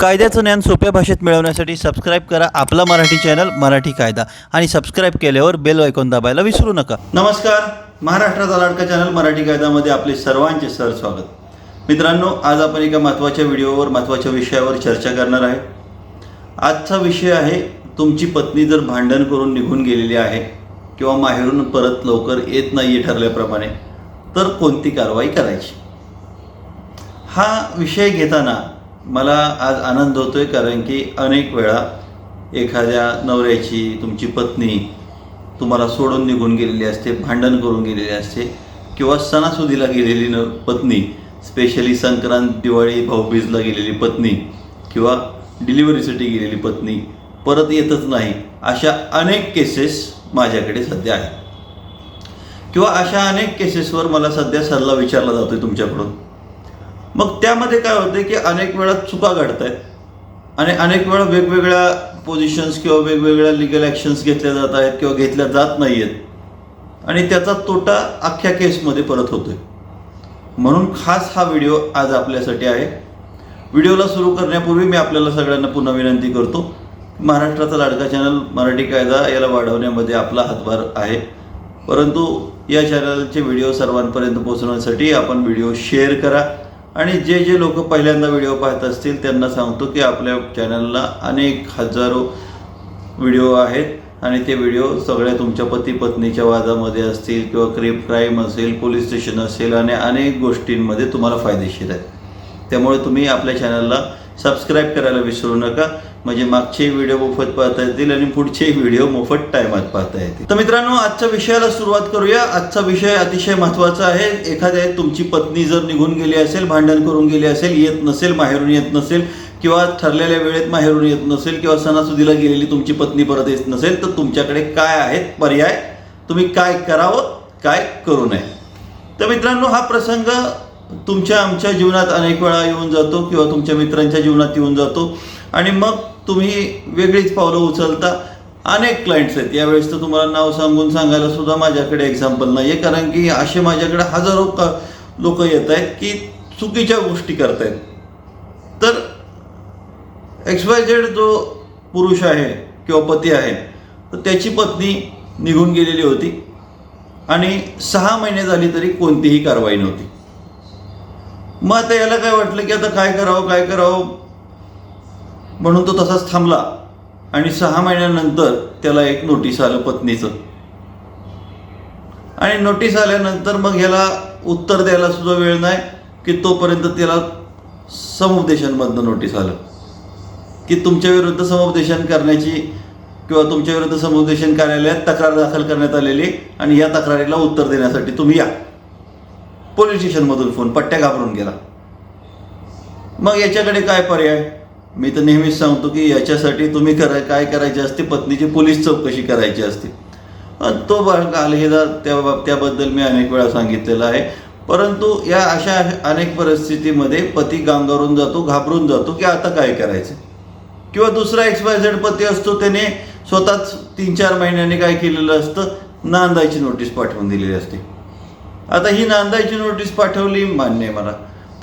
कायद्याचं ज्ञान सोप्या भाषेत मिळवण्यासाठी सबस्क्राईब करा आपला मराठी चॅनल मराठी कायदा. आणि सबस्क्राईब केल्यावर बेल ऐकून दाबायला विसरू नका. नमस्कार. महाराष्ट्राचा लाडका चॅनल मराठी कायद्यामध्ये आपले सर्वांचे सर स्वागत. मित्रांनो आज आपण एका महत्त्वाच्या व्हिडिओवर महत्त्वाच्या विषयावर चर्चा करणार आहे. आजचा विषय आहे तुमची पत्नी जर भांडण करून निघून गेलेली आहे किंवा माहेरून परत लवकर येत नाही आहे ठरल्याप्रमाणे तर कोणती कारवाई करायची? हा विषय घेताना मला आज आनंद होतो आहे कारण की अनेक वेळा एखाद्या नवऱ्याची तुमची पत्नी तुम्हाला सोडून निघून गेलेली असते भांडण करून गेलेली असते किंवा सणासुदीला गेलेली न पत्नी स्पेशली संक्रांत दिवाळी भाऊबीजला गेलेली पत्नी किंवा डिलिव्हरीसाठी गेलेली पत्नी परत येतच नाही अशा अनेक केसेस माझ्याकडे सध्या आहेत. किंवा अशा अनेक केसेसवर मला सध्या सल्ला विचारला जातो आहे तुमच्याकडून. मग त्यामध्ये काय होते की अनेक वेळा चुका घडत आहेत आणि अनेक वेळा वेगवेगळ्या पोझिशन्स किंवा वेगवेगळ्या लिगल ॲक्शन्स घेतल्या जात आहेत किंवा घेतल्या जात नाही आहेत आणि त्याचा तोटा अख्ख्या केसमध्ये परत होतोय. म्हणून खास हा व्हिडिओ आज आपल्यासाठी आहे. व्हिडिओला सुरू करण्यापूर्वी मी आपल्याला सगळ्यांना पुन्हा विनंती करतो महाराष्ट्राचा लाडका चॅनल मराठी कायदा याला वाढवण्यामध्ये आपला हातभार आहे. परंतु या चॅनलचे व्हिडिओ सर्वांपर्यंत पोहोचवण्यासाठी आपण व्हिडिओ शेअर करा. आणि जे जे लोक पहिल्यांदा व्हिडिओ पाहत असतील त्यांना सांगतो की आपल्या चॅनलला अनेक हजारो व्हिडिओ आहेत आणि ते व्हिडिओ सगळ्या तुमच्या पती पत्नीच्या वादामध्ये असतील किंवा क्रेम क्राईम असेल पोलीस स्टेशन असेल आणि अनेक गोष्टींमध्ये तुम्हाला फायदेशीर आहेत. त्यामुळे तुम्ही आपल्या चॅनलला सबस्क्राईब करायला विसरू नका. म्हणजे मागचे व्हिडिओ मोफत पाहता येतील आणि पुढचे व्हिडिओ मोफत टायमात पाहता येतील तर मित्रांनो आजच्या विषयाला सुरुवात करूया. आजचा विषय अतिशय महत्त्वाचा आहे. एखाद्या तुमची पत्नी जर निघून गेली असेल भांडण करून गेली असेल येत नसेल माहेरून येत नसेल किंवा ठरलेल्या वेळेत माहेरून येत नसेल किंवा सणासुदीला गेलेली तुमची पत्नी परत येत नसेल तर तुमच्याकडे काय आहेत पर्याय? तुम्ही काय करावं? काय करू नये? तर मित्रांनो हा प्रसंग तुमच्या आमच्या जीवनात अनेक वेळा येऊन जातो किंवा तुमच्या मित्रांच्या जीवनात येऊन जातो. आणि मग तुम्ही वेगळीच पावलं उचलता. अनेक क्लायंट्स आहेत. यावेळेस तर तुम्हाला नाव सांगून सांगायला सुद्धा माझ्याकडे एक्झाम्पल नाही आहे कारण की असे माझ्याकडे हजारो का लोक येत आहेत की चुकीच्या गोष्टी करतायत तर एक्स वाय झेड जो पुरुष आहे किंवा पती आहे तर त्याची पत्नी निघून गेलेली होती. आणि सहा महिने झाली तरी कोणतीही कारवाई नव्हती. मग आता याला काय वाटलं की आता काय करावं काय करावं? म्हणून तो तसाच थांबला आणि सहा महिन्यानंतर त्याला एक नोटीस आलं पत्नीचं. आणि नोटीस आल्यानंतर मग ह्याला उत्तर द्यायला सुद्धा वेळ नाही की तोपर्यंत त्याला समुपदेशनमधनं नोटीस आलं. की तुमच्या विरुद्ध समुपदेशन करण्याची किंवा तुमच्या विरुद्ध समुपदेशन कार्यालयात तक्रार दाखल करण्यात आलेली आणि या तक्रारीला उत्तर देण्यासाठी तुम्ही या. पोलीस स्टेशनमधून फोन पट्ट्या घाबरून गेला. मग याच्याकडे काय पर्याय? मी तर नेहमीच सांगतो की याच्यासाठी तुम्ही करा काय करायचे असते? पत्नीची पोलीस चौकशी करायची असते. तो कालहेदा त्या बाब- त्याबद्दल मी अनेक वेळा सांगितलेलं आहे. परंतु या अशा अनेक परिस्थितीमध्ये पती गांगारून जातो घाबरून जातो की आता काय करायचं? किंवा दुसरा एक्सपाय झेड पती असतो त्याने स्वतःच तीन चार महिन्यांनी काय केलेलं असतं? नांदायची नोटीस पाठवून दिलेली असते. आता ही नांदायची नोटीस पाठवली मान्य आहे मला.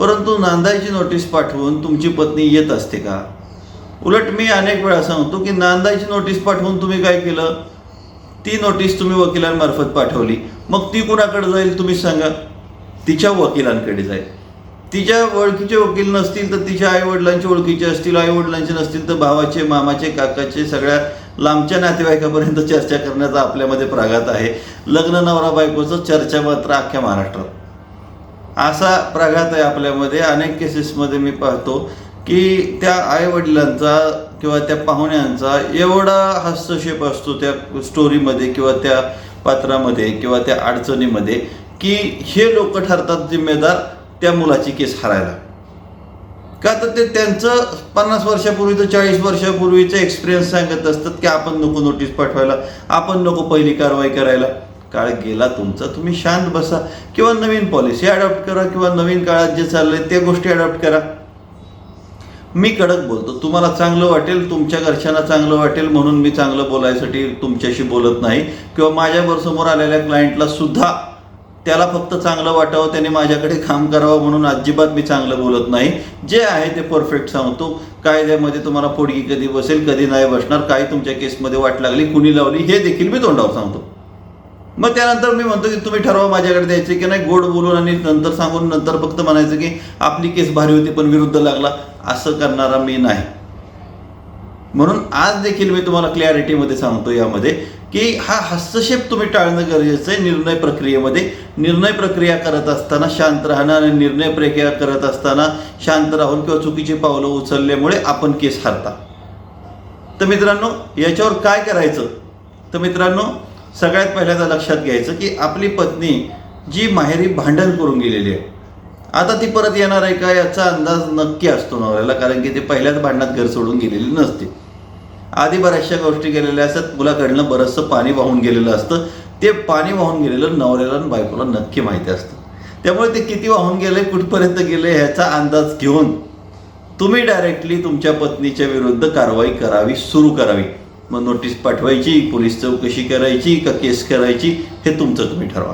परंतु नांदायची नोटीस पाठवून तुमची पत्नी येत असते का? उलट मी अनेक वेळा सांगतो की नांदायची नोटीस पाठवून तुम्ही काय केलं? ती नोटीस तुम्ही वकिलांमार्फत पाठवली. मग ती कुणाकडे जाईल तुम्ही सांगा? तिच्या वकिलांकडे जाईल. तिच्या ओळखीचे वकील नसतील तर तिच्या आई वडिलांचे ओळखीचे असतील आई वडिलांचे नसतील तर भावाचे मामाचे काकाचे सगळ्या लांबच्या नातेवाईकापर्यंत चर्चा करण्याचा आपल्यामध्ये प्राघात आहे. लग्न नवरा बायकोचं चर्चा मात्र अख्ख्या महाराष्ट्रात. असा प्रघात आहे आपल्यामध्ये. अनेक केसेसमध्ये मी पाहतो की त्या आईवडिलांचा किंवा त्या पाहुण्यांचा एवढा हस्तक्षेप असतो त्या स्टोरीमध्ये किंवा त्या पात्रामध्ये किंवा त्या अडचणीमध्ये की हे लोक ठरतात जिम्मेदार त्या मुलाची केस हरायला. का तर ते त्यांचं पन्नास वर्षापूर्वीचं चाळीस वर्षापूर्वीचं एक्सपिरियन्स सांगत असतात की आपण नको नोटीस पाठवायला आपण नको पहिली कारवाई करायला. काळ गेला तुमचा तुम्ही शांत बसा. किंवा नवीन पॉलिसी अडॉप्ट करा किंवा नवीन काळात जे चाललंय त्या गोष्टी अडॉप्ट करा. मी कडक बोलतो. तुम्हाला चांगलं वाटेल तुमच्या घरच्यांना चांगलं वाटेल म्हणून मी चांगलं बोलायसाठी तुमच्याशी बोलत नाही. किंवा माझ्यावर समोर आलेल्या क्लायंटला सुद्धा त्याला फक्त चांगलं वाटावं त्याने माझ्याकडे काम करावं म्हणून अजिबात मी चांगलं बोलत नाही. जे आहे ते परफेक्ट सांगतो. कायद्यामध्ये तुम्हाला फोडगी कधी बसेल कधी नाही बसणार काय तुमच्या केसमध्ये वाट लागली कुणी लावली हे देखील मी तोंडावर सांगतो. मग त्यानंतर मी म्हणतो की तुम्ही ठरवा माझ्याकडे द्यायचे की नाही गोड बोलून आणि नंतर सांगून नंतर फक्त म्हणायचं की आपली केस भारी होती पण विरुद्ध लागला असं करणारा मी नाही. म्हणून आज देखील मी तुम्हाला क्लॅरिटीमध्ये सांगतो यामध्ये की हा हस्तक्षेप तुम्ही टाळणं गरजेचं आहे निर्णय प्रक्रियेमध्ये. निर्णय प्रक्रिया करत असताना शांत राहणं आणि निर्णय प्रक्रिया करत असताना शांत राहून किंवा चुकीची पावलं उचलल्यामुळे आपण केस हरता. तर मित्रांनो याच्यावर काय करायचं? तर मित्रांनो सगळ्यात पहिल्यांदा लक्षात घ्यायचं की आपली पत्नी जी माहेरी भांडण करून गेलेली आहे आता ती परत येणार आहे का याचा अंदाज नक्की असतो नवऱ्याला कारण की ते पहिल्याच भांडणात घर सोडून गेलेली नसते. आधी बऱ्याचशा गोष्टी गेलेल्या असतात मुलाकडनं बरंचसं पाणी वाहून गेलेलं असतं. ते पाणी वाहून गेलेलं नवऱ्याला आणि बायकोला नक्की माहिती असतं. त्यामुळे ते किती वाहून गेले कुठपर्यंत गेले ह्याचा अंदाज घेऊन तुम्ही डायरेक्टली तुमच्या पत्नीच्या विरुद्ध कारवाई करावी सुरू करावी. मग नोटीस पाठवायची पोलीस चौकशी करायची का केस करायची हे तुमचं तुम्ही ठरवा.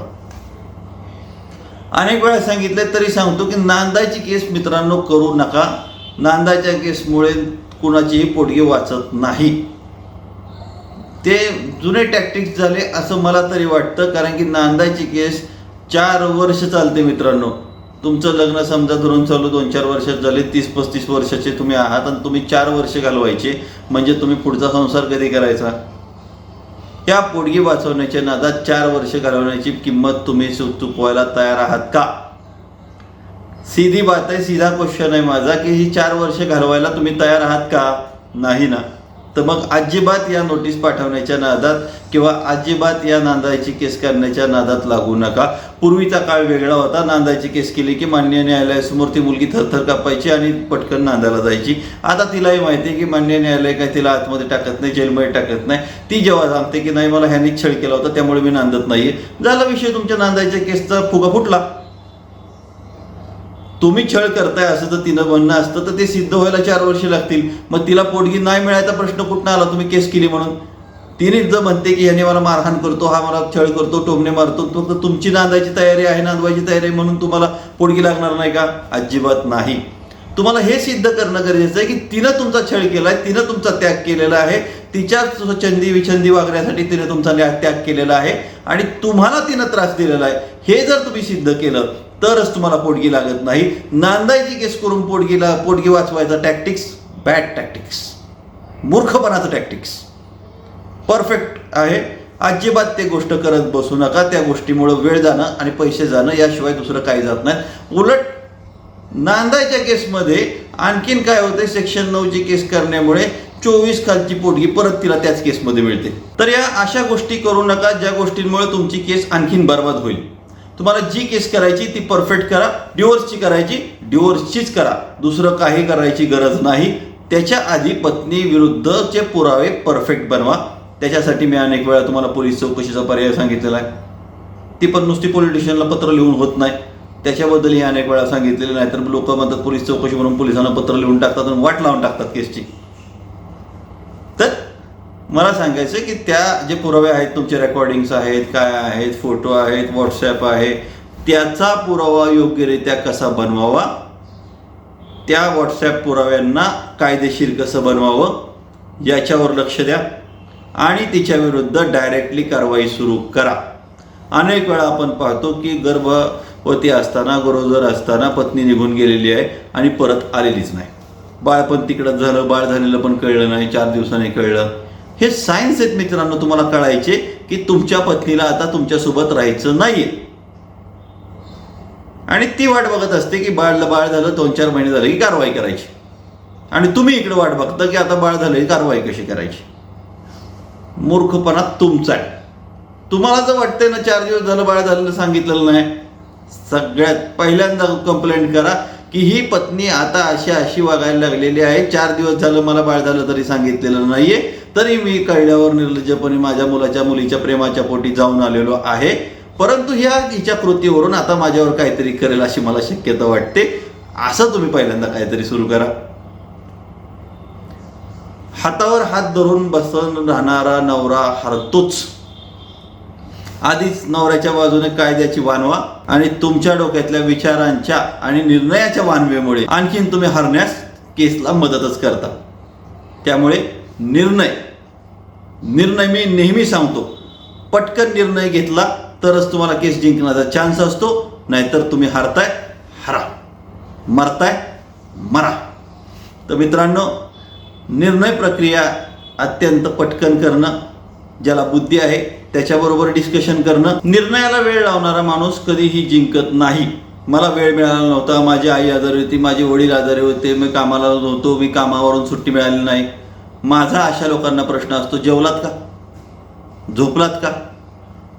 अनेक वेळा सांगितले तरी सांगतो की नांदाची केस मित्रांनो करू नका. नांदाच्या केसमुळे कुणाचीही पोटगी वाचत नाही. ते जुने टॅक्टिक्स झाले असं मला तरी वाटतं कारण की नांदायची केस चार वर्ष चालते मित्रांनो. तुमचं लग्न समजा धरून चालू दोन चार वर्षात झाले तीस पस्तीस वर्षाचे तुम्ही आहात आणि तुम्ही चार वर्ष घालवायचे म्हणजे तुम्ही पुढचा संसार कधी करायचा? त्या पोडगी वाचवण्याच्या नादात चार वर्ष घालवण्याची किंमत तुम्ही चुकवायला तयार आहात का? सीधी बात आहे सीधा क्वेश्चन आहे माझा की ही चार वर्ष घालवायला तुम्ही तयार आहात का? नाही ना. तर मग अजिबात या नोटीस पाठवण्याच्या नादात किंवा अजिबात या नांदायची केस करण्याच्या नादात लागू नका. पूर्वीचा काळ वेगळा होता. नांदायची केस केली की मान्य न्यायालयासमोर ती मुलगी थरथर कापायची आणि पटकन नांदायला जायची. आता तिलाही माहिती आहे की मान्य न्यायालय काय तिला आतमध्ये टाकत नाही जेलमध्ये टाकत नाही. ती जेव्हा सांगते की नाही मला ह्यानी छळ केला होता त्यामुळे मी नांदत नाहीये. झाला विषय तुमच्या नांदायच्या केसचा फुगा फुटला. तुम्ही छळ करताय असं तर तिनं म्हणणं असतं तर ते सिद्ध व्हायला चार वर्ष लागतील. मग तिला पोटगी नाही मिळायचा प्रश्न कुठं आला? तुम्ही केस केली म्हणून. तिने जर म्हणते की ह्याने मला मारहाण करतो हा मला छळ करतो टोमणे मारतो तो तर तुमची नांदायची तयारी आहे नांदवायची तयारी आहे म्हणून तुम्हाला पोटगी लागणार नाही का? अजिबात नाही. तुम्हाला हे सिद्ध करणं गरजेचं आहे की तिनं तुमचा छळ केला आहे तिनं तुमचा त्याग केलेला आहे तिच्या चंदी विछंदी वागण्यासाठी तिने तुमचा त्याग केलेला आहे आणि तुम्हाला तिनं त्रास दिलेला आहे. हे जर तुम्ही सिद्ध केलं तरच तुम्हाला पोटगी लागत नाही. नांदायची केस करून पोटगीला पोटगी वाचवायचा टॅक्टिक्स बॅड टॅक्टिक्स मूर्खपणाचं टॅक्टिक्स परफेक्ट आहे. अजिबात ते गोष्ट करत बसू नका. त्या गोष्टीमुळं वेळ जाणं आणि पैसे जाणं याशिवाय दुसरं काही जात नाही. उलट नांदायच्या केसमध्ये आणखीन काय होते सेक्शन नऊची केस करण्यामुळे चोवीस खालची पोटगी परत तिला त्याच केसमध्ये मिळते. तर या अशा गोष्टी करू नका. ज्या गोष्टींमुळे तुमची केस आणखीन बर्बाद होईल. तुम्हाला जी केस करायची ती परफेक्ट करा. डिवोर्सची करायची डिवोर्सचीच करा. दुसरं काही करायची गरज नाही. त्याच्या आधी पत्नी विरुद्धचे पुरावे परफेक्ट बनवा. त्याच्यासाठी मी अनेक वेळा तुम्हाला पोलीस चौकशीचा पर्याय सांगितलेला आहे. ती पण नुसती पोलिटिशियनला पत्र लिहून होत नाही. त्याच्याबद्दलही अनेक वेळा सांगितलेलं नाही. तर लोक म्हणतात पोलीस चौकशी म्हणून पोलिसांना पत्र लिहून टाकतात आणि वाट लावून टाकतात केसची मला सांगायचं की त्या जे पुरावे आहेत तुमचे रेकॉर्डिंग्स आहेत काय आहेत फोटो आहेत व्हॉट्सॲप आहे त्याचा पुरावा योग्यरित्या कसा बनवावा? त्या व्हॉट्सॲप पुराव्यांना कायदेशीर कसं बनवावं? याच्यावर लक्ष द्या. आणि तिच्या विरुद्ध डायरेक्टली कारवाई सुरू करा. अनेक वेळा आपण पाहतो की गर्भवती असताना गरोदर असताना पत्नी निघून गेलेली आहे आणि परत आलेलीच नाही. बाळ पण तिकडं झालं बाळ झालेलं पण कळलं नाही चार दिवसांनी कळलं. हे सायन्स आहेत मित्रांनो तुम्हाला कळायचे की तुमच्या पत्नीला आता तुमच्यासोबत राहायचं नाहीये. आणि ती वाट बघत असते की बाळला बाळ झालं दोन चार महिने झाले की कारवाई करायची. आणि तुम्ही इकडे वाट बघता की आता बाळ झालं की कारवाई कशी करायची? मूर्खपणा तुमचा आहे. तुम्हाला जर वाटतंय ना चार दिवस झालं बाळ झालेलं सांगितलेलं नाही सगळ्यात पहिल्यांदा कंप्लेंट करा की ही पत्नी आता अशी अशी वागायला लागलेली आहे चार दिवस झालं मला बाळ झालं तरी सांगितलेलं नाहीये. तरी मी कळल्यावर निर्लज्जपणे माझ्या मुलाच्या मुलीच्या प्रेमाच्या पोटी जाऊन आलेलो आहे. परंतु ह्या हिच्या कृतीवरून आता माझ्यावर काहीतरी करेल अशी मला शक्यता वाटते. असं तुम्ही पहिल्यांदा काहीतरी सुरू करा. हातावर हात धरून बसून राहणारा नवरा हरतोच. आधीच नवऱ्याच्या बाजूने कायद्याची वानवा आणि तुमच्या डोक्यातल्या विचारांच्या आणि निर्णयाच्या वानवेमुळे आणखीन तुम्ही हरण्यास केसला मदतच करता. त्यामुळे निर्णय निर्णय मी नेहमी सांगतो. पटकन निर्णय घेतला तरच तुम्हाला केस जिंकण्याचा चान्स असतो नाहीतर तुम्ही हारताय हरा. मरताय मरा. तर मित्रांनो निर्णय प्रक्रिया अत्यंत पटकन करणं ज्याला बुद्धी आहे त्याच्याबरोबर डिस्कशन करणं. निर्णयाला वेळ लावणारा माणूस कधीही जिंकत नाही. मला वेळ मिळाला नव्हता माझी आई आजारी होती माझे वडील आजारी होते मी कामाला नव्हतो मी कामावरून सुट्टी मिळाली नाही. माझा अशा लोकांना प्रश्न असतो जेवलात का? झोपलात का?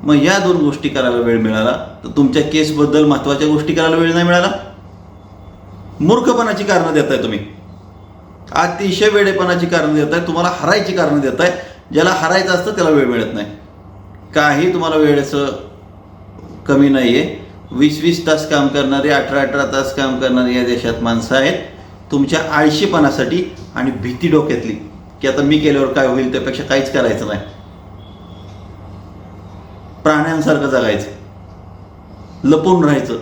मग या दोन गोष्टी करायला वेळ मिळाला तर तुमच्या केसबद्दल महत्त्वाच्या गोष्टी करायला वेळ नाही मिळाला? मूर्खपणाची कारणं देताय तुम्ही. अतिशय वेडेपणाची कारणं देताय तुम्हाला हरायची कारणं देताय ज्याला हरायचं असतं त्याला वेळ मिळत नाही. काही तुम्हाला वेळेचं कमी नाही आहे वीस वीस तास काम करणारे अठरा अठरा तास काम करणारी या देशात माणसं आहेत. तुमच्या आळशीपणासाठी आणि भीती डोक्यातली. की आता मी केल्यावर काय होईल त्यापेक्षा काहीच करायचं नाही. प्राण्यांसारखं जगायचं. लपून राहायचं.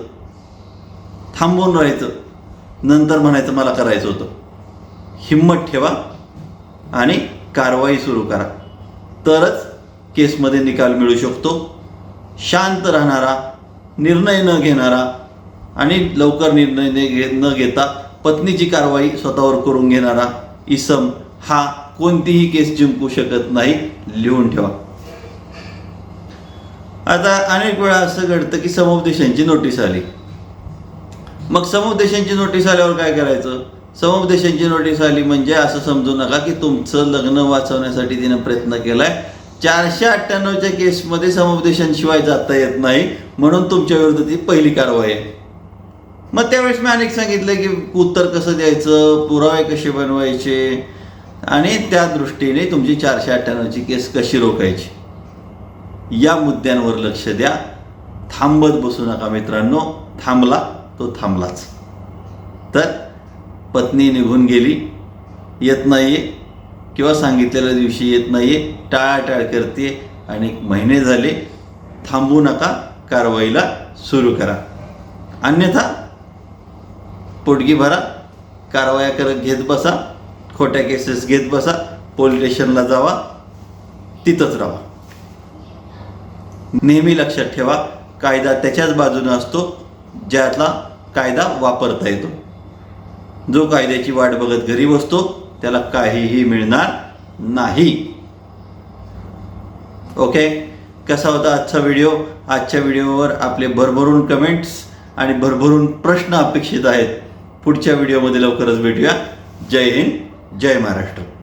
थांबून राहायचं. नंतर म्हणायचं मला करायचं होतं. हिंमत ठेवा आणि कारवाई सुरू करा. तरच केसमध्ये निकाल मिळू शकतो. शांत राहणारा निर्णय न घेणारा आणि लवकर निर्णय न घे न घेता पत्नीची कारवाई स्वतःवर करून घेणारा इसम हा कोणतीही केस जिंकू शकत नाही लिहून ठेवा. आता अनेक वेळा असं घडतं की समुपदेशांची नोटीस आली. मग समुपदेशांची नोटीस आल्यावर काय करायचं? समुपदेशांची नोटीस आली म्हणजे असं समजू नका की तुमचं लग्न वाचवण्यासाठी तिनं प्रयत्न केलाय. चारशे अठ्ठ्याण्णवच्या केसमध्ये समुपदेशांशिवाय जाता येत नाही म्हणून तुमच्या विरुद्ध ती पहिली कारवाई आहे. मग त्यावेळेस मी अनेक सांगितलं की उत्तर कसं द्यायचं पुरावे कसे बनवायचे आणि त्या दृष्टीने तुमची चारशे अठ्ठ्याण्णवची केस कशी रोखायची? या मुद्द्यांवर लक्ष द्या. थांबत बसू नका मित्रांनो. थांबला तो थांबलाच. तर पत्नी निघून गेली. येत नाही आहे किंवा सांगितलेल्या दिवशी येत नाही आहे टाळाटाळ करते आणि महिने झाले. थांबू नका. कारवाईला सुरू करा. अन्यथा पोटगी भरा. कारवाया करत घेत बसा. खोट्या केसेस घेत बसा पोलीस स्टेशनला जावा तिथंच राहा. नेहमी लक्षात ठेवा कायदा त्याच्याच बाजूने असतो ज्यातला कायदा वापरता येतो. जो कायद्याची वाट बघत घरी बसतो त्याला काहीही मिळणार नाही. ओके कसा होता आजचा व्हिडिओ आजच्या व्हिडिओवर आपले भरभरून कमेंट्स आणि भरभरून प्रश्न अपेक्षित आहेत. पुढच्या व्हिडिओमध्ये लवकरच भेटूया. जय हिंद. जय महाराष्ट्र.